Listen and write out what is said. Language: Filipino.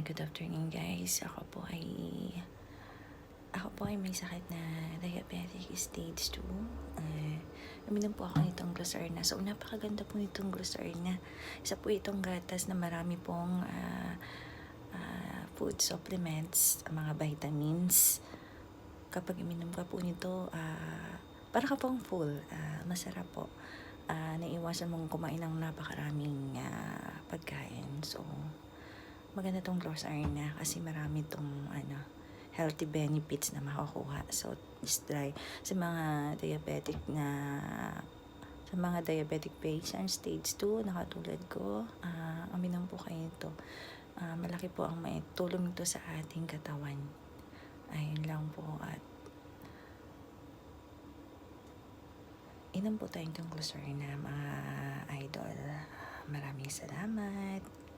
good afternoon guys. Ako po ay ako po ay may sakit na diabetic stage 2. Uh, uminom po ako nitong Glosarna. So, napakaganda po nitong Glosarna. Isa po itong gatas na marami pong ah, ah, food supplements, mga vitamins. Kapag iminom ka po nito, ah, para ka pong full. Ah, masarap po. Ah, naiwasan mong kumain ng napakaraming ah, pagkain. So, maganda tong Glosarna kasi marami tong ano, healthy benefits na makukuha. So, is try sa mga diabetic na sa mga diabetic patients, stage 2, na katulad ko, ah aminom po kayo ito. Ah, malaki po ang may tulong nito sa ating katawan. Ayun lang po at inom po tayong tungkol na mga idol. Maraming salamat.